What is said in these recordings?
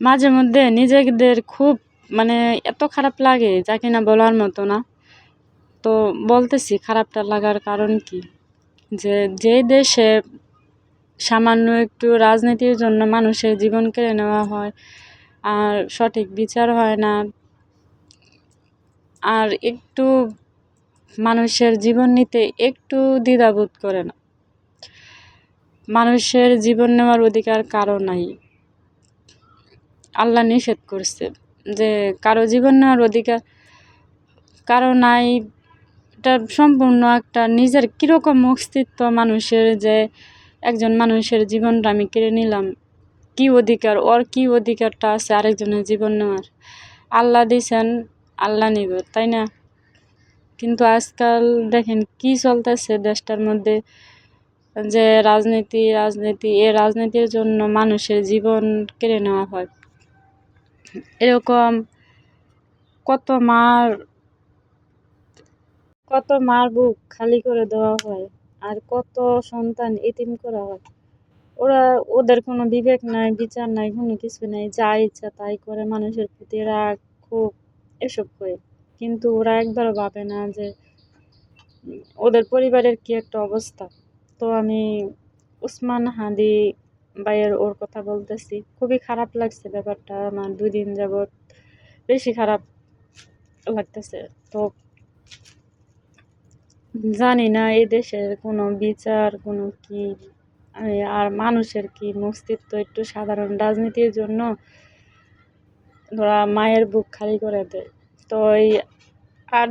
মাঝে মধ্যে নিজেদের খুব মানে এত খারাপ লাগে যা কিনা বলার মতো না। তো বলতেছি খারাপটা লাগার কারণ কি? যে যে দেশে সামান্য একটু রাজনীতির জন্য মানুষের জীবন কেড়ে নেওয়া হয়, আর সঠিক বিচার হয় না, আর একটু মানুষের জীবন নিতে একটু দ্বিধাবোধ করে না। মানুষের জীবন নেওয়ার অধিকার কারও নাই। আল্লাহ নিষেধ করছে যে কারও জীবন নেওয়ার অধিকার কারও নাই। এটা সম্পূর্ণ একটা নিজের কীরকম অস্তিত্ব মানুষের যে একজন মানুষের জীবনটা আমি কেড়ে নিলাম। কী অধিকার? ওর কী অধিকারটা আছে আরেকজনের জীবন নেওয়ার? আল্লাহ দিছেন, আল্লাহ নিব, তাই না? কিন্তু আজকাল দেখেন কি চলতেছে দেশটার মধ্যে যে রাজনীতি রাজনীতি, এ রাজনীতির জন্য মানুষের জীবন কেড়ে নেওয়া হয়। এরকম কত মার কত মার বুক খালি করে দেওয়া হয় আর কত সন্তান এতিম করা হয়। ওরা, ওদের কোনো বিবেক নাই, বিচার নাই, কোনো কিছু নাই, যা ইচ্ছা তাই করে মানুষের প্রতি রাগ খুব এসব করে। কিন্তু ওরা একবারও ভাবে না যে ওদের পরিবারের কি একটা অবস্থা। তো আমি উসমান হাদি ভাইয়ের ওর কথা বলতেছি। খুবই খারাপ লাগছে ব্যাপারটা, আমার দুই দিন যাবৎ বেশি খারাপ লাগতেছে। তো জানি না এই দেশের কোনো বিচার, কোনো কি আর মানুষের কি মস্তিত্ব একটু সাধারণ রাজনীতির জন্য ধরা মায়ের বুক খালি করে দেয়। তো এই আর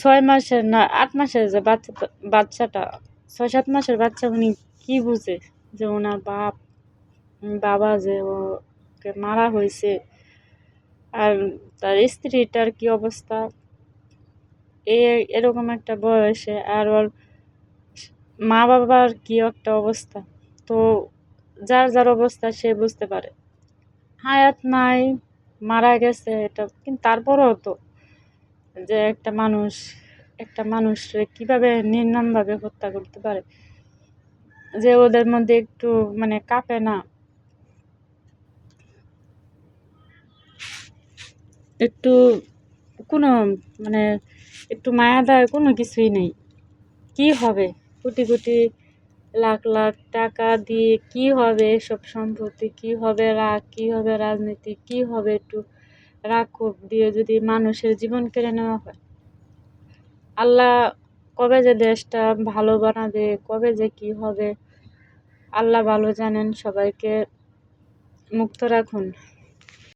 ছয় মাসের না, আট মাসের যে বাচ্চা, বাচ্চাটা ছয় সাত মাসের বাচ্চা উনি কী বুঝে যে ওনার বাপ, বাবা যে ওকে মারা হয়েছে? আর তার স্ত্রীটার কী অবস্থা? এ এরকম একটা বয়সে আর ওর মা বাবার কী একটা অবস্থা? তো যার যার অবস্থা সে বুঝতে পারে। হায়াত নাই, মারা গেছে এটা, কিন্তু তারপরেও তো যে একটা মানুষ একটা মানুষকে কীভাবে নির্মমভাবে হত্যা করতে পারে? যে ওদের মধ্যে একটু মানে কাঁপে না? একটু কোনো মানে একটু মায়া দেয় কোনো কিছুই নেই। কি হবে? কোটি কোটি লাখ লাখ টাকা দিয়ে কী হবে এসব সম্পত্তি? কি হবে রাগ? কী হবে রাজনীতি? কী হবে একটু রাগ ক্ষোভ দিয়ে যদি মানুষের জীবন কেড়ে নেওয়া হয়? আল্লাহ কবে যে দেশটা ভালো বানাবে, কবে যে কি হবে, আল্লাহ ভালো জানেন, সবাইকে মুক্ত রাখুন।